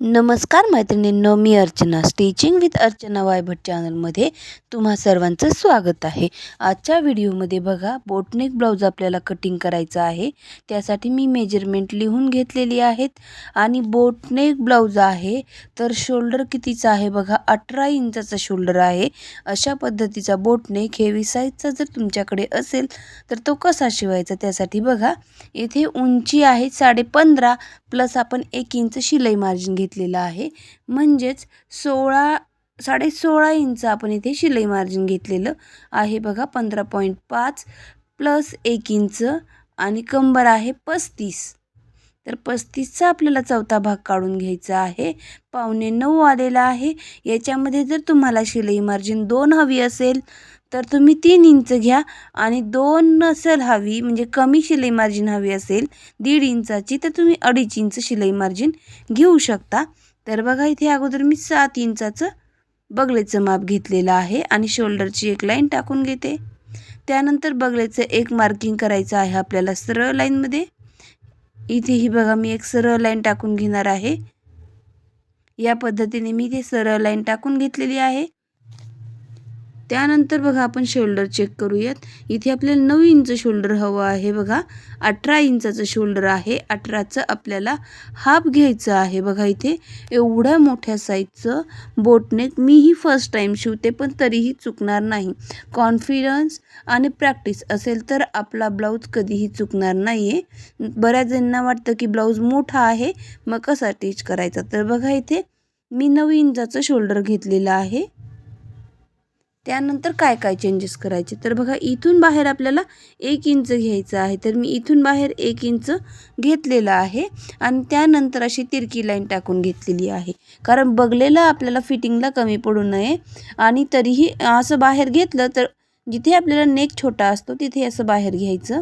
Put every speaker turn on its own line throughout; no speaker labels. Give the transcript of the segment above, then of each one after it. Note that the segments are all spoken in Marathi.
नमस्कार मैत्रिणींनो मी अर्चना. स्टिचिंग विथ अर्चना वायभट चॅनलमध्ये तुम्हा सर्वांचं स्वागत आहे. आजच्या व्हिडिओमध्ये बघा बोटनेक ब्लाऊज आपल्याला कटिंग करायचं आहे. त्यासाठी मी मेजरमेंट लिहून घेतलेली आहेत. आणि बोटनेक ब्लाऊज आहे तर शोल्डर कितीचा आहे बघा अठरा इंचाचा शोल्डर आहे. अशा पद्धतीचा बोटनेक हेवी साईजचा जर तुमच्याकडे असेल तर तो कसा शिवायचा त्यासाठी बघा. इथे उंची आहे साडेपंधरा प्लस आपण एक इंच शिलाई मार्जिन घेतलेलं आहे. म्हणजेच सोळा साडे सोळा इंच आपण इथे शिलाई मार्जिन घेतलेलं आहे बघा पंधरा पॉईंट पाच प्लस एक इंच आणि कंबर आहे पस्तीस. तर पस्तीसचा आपल्याला चौथा भाग काढून घ्यायचा आहे. पावणे नऊ आलेला आहे. याच्यामध्ये जर तुम्हाला शिलाई मार्जिन दोन हवी असेल तर तुम्ही तीन इंच घ्या आणि दोन नसेल हवी म्हणजे कमी शिलाई मार्जिन हवी असेल दीड इंचाची तर तुम्ही अडीच इंच शिलाई मार्जिन घेऊ शकता. तर बघा इथे अगोदर मी सात इंचाचं बगलेचं माप घेतलेलं आहे आणि शोल्डरची एक लाईन टाकून घेते. त्यानंतर बगलेचं एक मार्किंग करायचं आहे आपल्याला सरळ लाईनमध्ये इथेही बघा मी एक सरळ लाईन टाकून घेणार आहे. या पद्धतीने मी इथे सरळ लाईन टाकून घेतलेली आहे. त्यानंतर बघा आपण शोल्डर चेक करूयात. इथे आपल्याला नऊ इंच शोल्डर हवं आहे बघा. अठरा इंचाचं शोल्डर आहे. अठराचं आपल्याला हाफ घ्यायचं आहे बघा इथे. एवढ्या मोठ्या साईजचं बोटनेक मीही फर्स्ट टाईम शिवते पण तरीही चुकणार नाही. कॉन्फिडन्स आणि प्रॅक्टिस असेल तर आपला ब्लाऊज कधीही चुकणार नाही आहे बऱ्याच जणांना वाटतं की ब्लाऊज मोठा आहे मग कसा टीच करायचा? तर बघा इथे मी नऊ इंचाचं शोल्डर घेतलेलं आहे. त्यानंतर काय काय चेंजेस करायचे? तर बघा इथून बाहेर आपल्याला एक इंच घ्यायचं आहे. तर मी इथून बाहेर एक इंच घेतलेलं आहे आणि त्यानंतर अशी तिरकी लाईन टाकून घेतलेली आहे. कारण बघलेलं आपल्याला फिटिंगला कमी पडू नये आणि तरीही असं बाहेर घेतलं तर जिथे आपल्याला नेक छोटा असतो तिथे असं बाहेर घ्यायचं.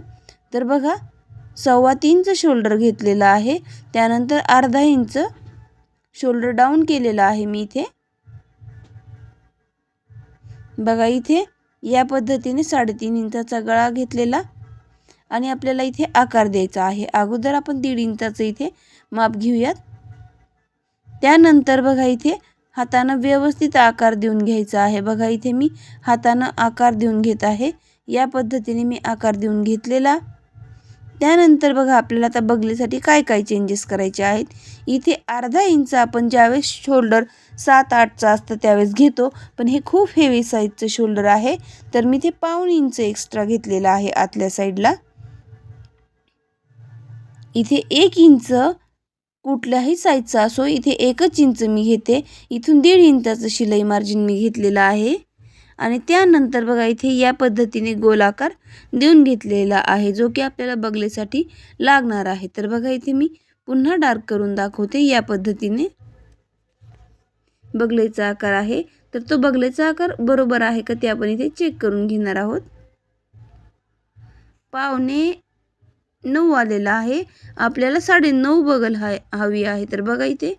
तर बघा सव्वा तीनचं शोल्डर घेतलेलं आहे. त्यानंतर अर्धा इंच शोल्डर डाऊन केलेलं आहे मी इथे. बघा इथे या पद्धतीने साडेतीन इंचाचा गळा घेतलेला आणि आपल्याला इथे आकार द्यायचा आहे. अगोदर आपण दीड इंचाचं इथे माप घेऊयात. त्यानंतर बघा इथे हातानं व्यवस्थित आकार देऊन घ्यायचा आहे. बघा इथे मी हातानं आकार देऊन घेत आहे. या पद्धतीने मी आकार देऊन घेतलेला. त्यानंतर बघा आपल्याला आता बगलीसाठी काय काय चेंजेस करायचे आहेत? इथे अर्धा इंच आपण ज्यावेळेस शोल्डर सात आठचा असतं त्यावेळेस घेतो. पण हे खूप हेवी साईजचं शोल्डर आहे. तर मी ते पाऊण इंच एक्स्ट्रा घेतलेलं आहे आतल्या साईडला इथे एक इंच कुठल्याही साईजचा असो इथे एकच इंच मी घेते. इथून दीड इंचाचं शिलाई मार्जिन मी घेतलेलं आहे. आणि त्यानंतर बघा इथे या पद्धतीने गोलाकार देऊन घेतलेला आहे जो की आपल्याला बगलेसाठी लागणार आहे. तर बघा इथे मी पुन्हा डार्क करून दाखवते या पद्धतीने. बगलेचा आकार आहे. तर तो बगलेचा आकार बरोबर आहे का ते आपण इथे चेक करून घेणार आहोत. पावणे नऊ आलेला आहे. आपल्याला साडे नऊ बगल हवी आहे. तर बघा इथे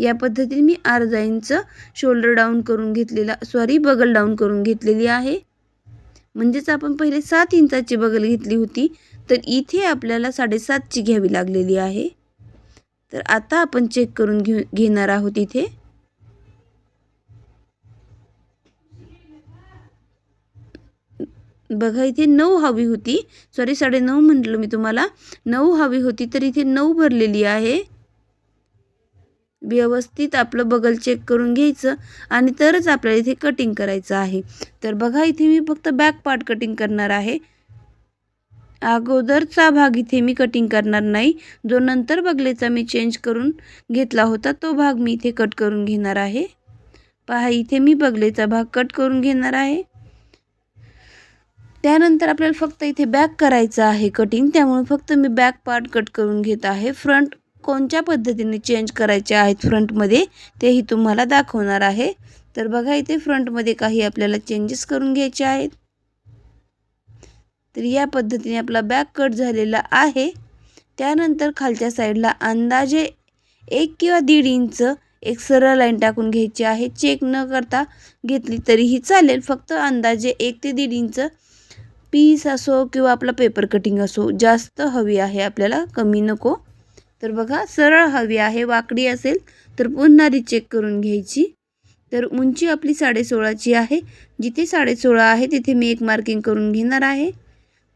या पद्धतीने मी अर्धा इंच शोल्डर डाऊन करून घेतलेला सॉरी बगल डाऊन करून घेतलेली आहे. म्हणजेच आपण पहिले सात इंचाची बगल घेतली होती तर इथे आपल्याला साडेसातची घ्यावी लागलेली आहे. तर आता आपण चेक करून घेऊ घेणार आहोत इथे. बघा इथे नऊ हवी होती. सॉरी साडे नऊ म्हटलं मी तुम्हाला. नऊ हवी होती तर इथे नऊ भरलेली आहे. व्यवस्थित आपलं बगल चेक करून घ्यायचं आणि तरच आपल्याला इथे कटिंग करायचं आहे. तर बघा इथे मी फक्त बॅक पार्ट कटिंग करणार आहे. अगोदरचा भाग इथे मी कटिंग करणार नाही. जो नंतर बगलेचा मी चेंज करून घेतला होता तो भाग मी इथे कट करून घेणार आहे. पहा इथे मी बगलेचा भाग कट करून घेणार आहे. त्यानंतर आपल्याला फक्त इथे बॅक करायचं आहे कटिंग त्यामुळे फक्त मी बॅक पार्ट कट करून घेत आहे. फ्रंट कोणत्या पद्धतीने चेंज करायचे आहेत फ्रंटमध्ये तेही तुम्हाला दाखवणार आहे. तर बघा इथे फ्रंटमध्ये काही आपल्याला चेंजेस करून घ्यायचे आहेत. तर या पद्धतीने आपला बॅक कट झालेला आहे. त्यानंतर खालच्या साईडला अंदाजे एक किंवा दीड इंच एक सरळ लाईन टाकून घ्यायची आहे. चेक न करता घेतली तरीही चालेल. फक्त अंदाजे एक ते दीड इंच पीस असो किंवा आपला पेपर कटिंग असो जास्त हवी आहे आपल्याला कमी नको. तर बघा सरळ हवी आहे वाकडी असेल तर पुन्हा रिचेक करून घ्यायची. तर उंची आपली साडेसोळाची आहे. जिथे साडेसोळा आहे तिथे मी एक मार्किंग करून घेणार आहे.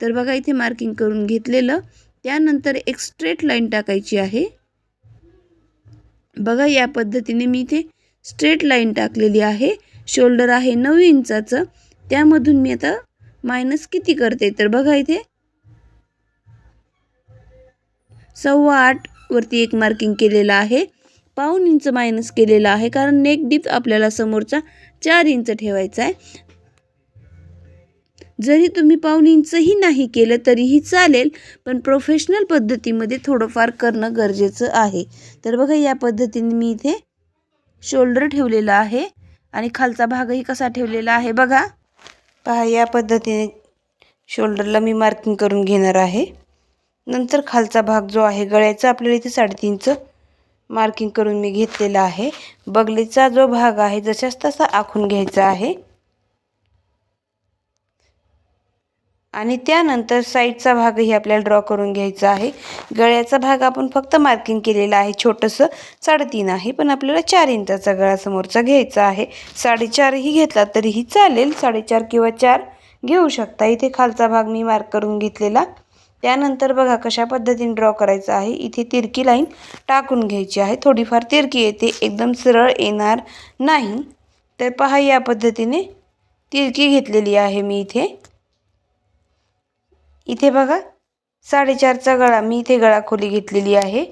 तर बघा इथे मार्किंग करून घेतलेलं. त्यानंतर एक स्ट्रेट लाईन टाकायची आहे. बघा या पद्धतीने मी इथे स्ट्रेट लाईन टाकलेली आहे. शोल्डर आहे नऊ इंचाचं. त्यामधून मी आता मायनस किती करते? तर बघा इथे. सव्वा आठ वरती एक मार्किंग केलेलं आहे. पाऊन इंच मायनस केलेलं आहे कारण नेक डीप आपल्याला समोरचा चार इंच ठेवायचा आहे. जरी तुम्ही पाऊन इंचही नाही केलं तरीही चालेल पण प्रोफेशनल पद्धतीमध्ये थोडंफार करणं गरजेचं आहे. तर बघा या पद्धतीने मी इथे शोल्डर ठेवलेलं आहे आणि खालचा भागही कसा ठेवलेला आहे बघा. पहा या पद्धतीने शोल्डरला मी मार्किंग करून घेणार आहे. नंतर खालचा भाग जो आहे गळ्याचा आपल्याला इथे साडेतीनचं मार्किंग करून मी घेतलेला आहे. बगलीचा जो भाग आहे जशाच तसा आखून घ्यायचा आहे. आणि त्यानंतर साईडचा भागही आपल्याला ड्रॉ करून घ्यायचा आहे. गळ्याचा भाग आपण फक्त मार्किंग केलेला आहे. छोटंसं साडेतीन आहे पण आपल्याला चार इंचाचा गळा समोरचा घ्यायचा आहे. साडेचारही घेतला तरीही चालेल. साडेचार किंवा चार घेऊ शकता. इथे खालचा भाग मी मार्क करून घेतलेला. त्यानंतर बघा कशा पद्धतीने ड्रॉ करायचं आहे. इथे तिरकी लाईन टाकून घ्यायची आहे. थोडीफार तिरकी येते. एकदम सरळ येणार नाही. तर पहा या पद्धतीने तिरकी घेतलेली आहे मी इथे. इथे बघा साडेचारचा गळा मी इथे गळा खोली घेतलेली आहे.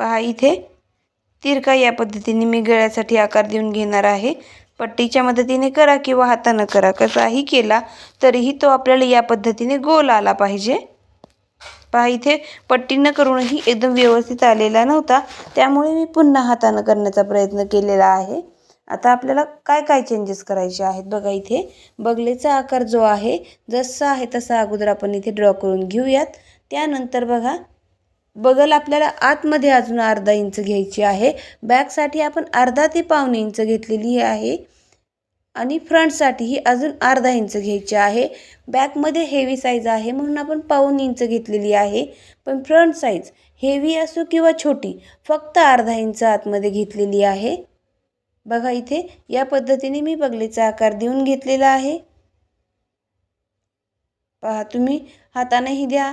पहा इथे तिरका या पद्धतीने मी गळ्यासाठी आकार देऊन घेणार आहे. पट्टीच्या मदतीने करा किंवा हातानं करा. कसाही केला तरीही तो आपल्याला या पद्धतीने गोल आला पाहिजे. पहा इथे पट्टीनं करूनही एकदम व्यवस्थित आलेला नव्हता. त्यामुळे मी पुन्हा हातानं करण्याचा प्रयत्न केलेला आहे. आता आपल्याला काय काय चेंजेस करायचे आहेत? बघा इथे बगलेचा आकार जो आहे जसा आहे तसा अगोदर आपण इथे ड्रॉ करून घेऊयात. त्यानंतर बघा बगल आपल्याला आतमध्ये अजून अर्धा इंच घ्यायची आहे. बॅकसाठी आपण अर्धा ते पावणे इंच घेतलेली आहे. आणि फ्रंटसाठीही अजून अर्धा इंच घ्यायची आहे. बॅकमध्ये हेवी साईज आहे म्हणून आपण पाऊन इंच घेतलेली आहे. पण फ्रंट साईज हेवी असो किंवा छोटी फक्त अर्धा इंच आतमध्ये घेतलेली आहे. बघा इथे या पद्धतीने मी बगलेचा आकार देऊन घेतलेला आहे. पहा तुम्ही हातानेही द्या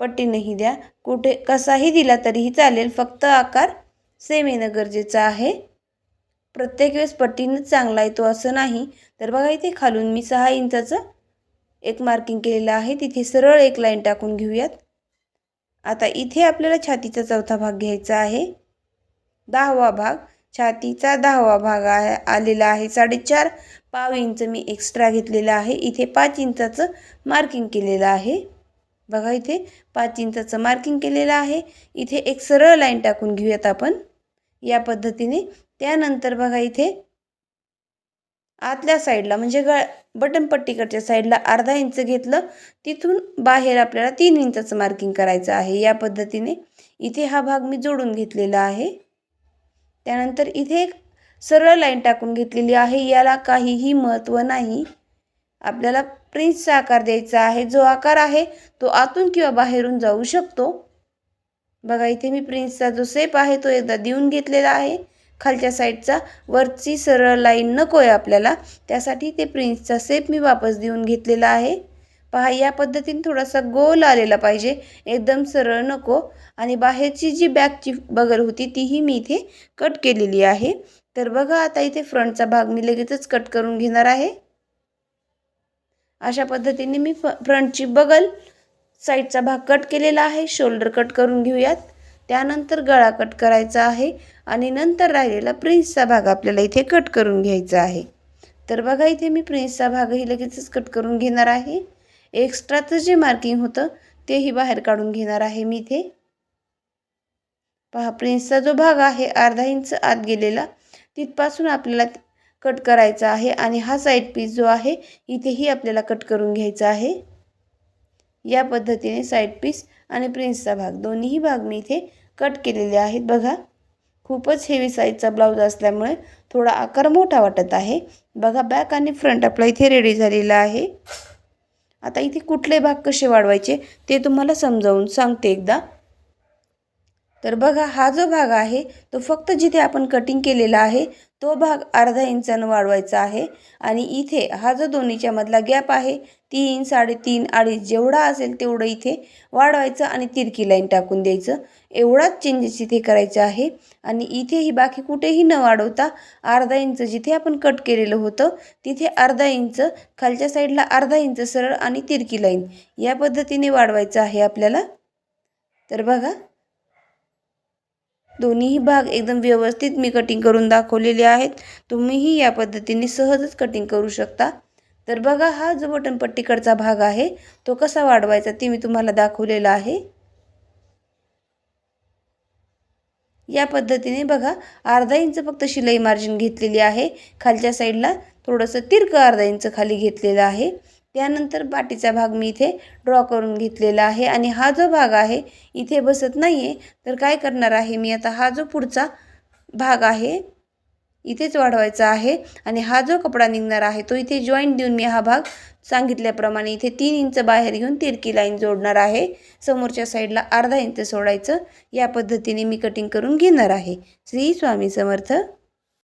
पट्टीनेही द्या. कुठे कसाही दिला तरीही चालेल. फक्त आकार सेम येणं गरजेचं आहे. प्रत्येक वेळेस पट्टीनंच चांगला येतो असं नाही. तर बघा इथे खालून मी सहा इंचाचं एक मार्किंग केलेलं आहे. तिथे सरळ एक लाईन टाकून घेऊयात. आता इथे आपल्याला छातीचा चौथा भाग घ्यायचा आहे. दहावा भाग. छातीचा दहावा भाग आहे आलेला आहे. साडेचार पाव इंच मी एक्स्ट्रा घेतलेला आहे. इथे पाच इंचाचं मार्किंग केलेलं आहे. बघा इथे पाच इंचाचं मार्किंग केलेलं आहे. इथे एक सरळ लाईन टाकून घेऊयात आपण. या पद्धतीने. त्यानंतर बघा इथे आतल्या साईडला म्हणजे गळ बटन पट्टीकडच्या साईडला अर्धा इंच घेतलं. तिथून बाहेर आपल्याला तीन इंचाचं मार्किंग करायचं आहे. या पद्धतीने इथे हा भाग मी जोडून घेतलेला आहे. त्यानंतर इथे एक सरळ लाईन टाकून घेतलेली आहे. याला काहीही महत्त्व नाही. आपल्याला प्रिन्सचा आकार द्यायचा आहे. जो आकार आहे तो आतून किंवा बाहेरून जाऊ शकतो. बघा इथे मी प्रिन्सचा जो सेप आहे तो एकदा देऊन घेतलेला आहे. खालच्या साईडचा वरची सरळ लाईन नको आहे आपल्याला. त्यासाठी ते प्रिन्सचा सेप मी वापस देऊन घेतलेला आहे. पहा या पद्धतीने थोडासा गोल आलेला पाहिजे. एकदम सरळ नको. आणि बाहेरची जी बॅकची बगल होती तीही मी इथे कट केलेली आहे. तर बघा आता इथे फ्रंटचा भाग मी लगेचच कट करून घेणार आहे. अशा पद्धतीने मी फ फ्रंटची बगल साईडचा भाग कट केलेला आहे. शोल्डर कट करून घेऊयात. त्यानंतर गळा कट करायचा आहे आणि नंतर राहिलेला प्रिन्सचा भाग आपल्याला इथे कट करून घ्यायचा आहे. तर बघा इथे मी प्रिन्सचा भागही लगेचच कट करून घेणार आहे. एक्स्ट्राचं जे मार्किंग होतं तेही बाहेर काढून घेणार आहे मी इथे. पहा प्रिन्सचा जो भाग आहे अर्धा इंच आत गेलेला तिथपासून आपल्याला कट करायचा आहे आणि हा साईड पीस जो आहे इथेही आपल्याला कट करून घ्यायचा आहे. या पद्धतीने साईड पीस आणि प्रिन्सचा भाग दोन्हीही भाग मी इथे कट केलेले आहेत. बघा खूपच हेवी साईजचा ब्लाऊज असल्यामुळे थोडा आकार मोठा वाटत आहे. बघा बॅक आणि फ्रंट आपला इथे रेडी झालेला आहे. आता इथे कुठले भाग कसे वाढवायचे ते तुम्हाला समजावून सांगते एकदा. तर बघा हा जो भाग आहे तो फक्त जिथे आपण कटिंग केलेला आहे तो भाग अर्धा इंचानं वाढवायचा आहे आणि इथे हा जो दोन्हीच्या मधला गॅप आहे तीन साडेतीन अडीच जेवढा असेल तेवढं इथे वाढवायचं आणि तिरकी लाईन टाकून द्यायचं. एवढाच चेंजेस इथे करायचं आहे आणि इथेही बाकी कुठेही न वाढवता अर्धा इंच जिथे आपण कट केलेलं होतं तिथे अर्धा इंच खालच्या साईडला अर्धा इंच सरळ आणि तिरकी लाईन या पद्धतीने वाढवायचं आहे आपल्याला. तर बघा दोन्हीही भाग एकदम व्यवस्थित मी कटिंग करून दाखवलेले आहेत. तुम्हीही या पद्धतीने सहजच कटिंग करू शकता. तर बघा हा जो बटनपट्टीकडचा भाग आहे तो कसा वाढवायचा ते मी तुम्हाला दाखवलेला आहे. या पद्धतीने बघा अर्धा इंच फक्त शिलाई मार्जिन घेतलेली आहे. खालच्या साईडला थोडंसं तिरकं अर्धा इंच खाली घेतलेलं आहे. त्यानंतर बाटीचा भाग मी इथे ड्रॉ करून घेतलेला आहे आणि हा जो भाग आहे इथे बसत नाही आहे तर काय करणार आहे मी? आता हा जो पुढचा भाग आहे इथेच वाढवायचा आहे आणि हा जो कपडा निघणार आहे तो इथे जॉईंट देऊन मी हा भाग सांगितल्याप्रमाणे इथे तीन इंच बाहेर घेऊन तिरकी लाईन जोडणार आहे. समोरच्या साईडला अर्धा इंच सोडायचं. या पद्धतीने मी कटिंग करून घेणार आहे. श्री स्वामी समर्थ.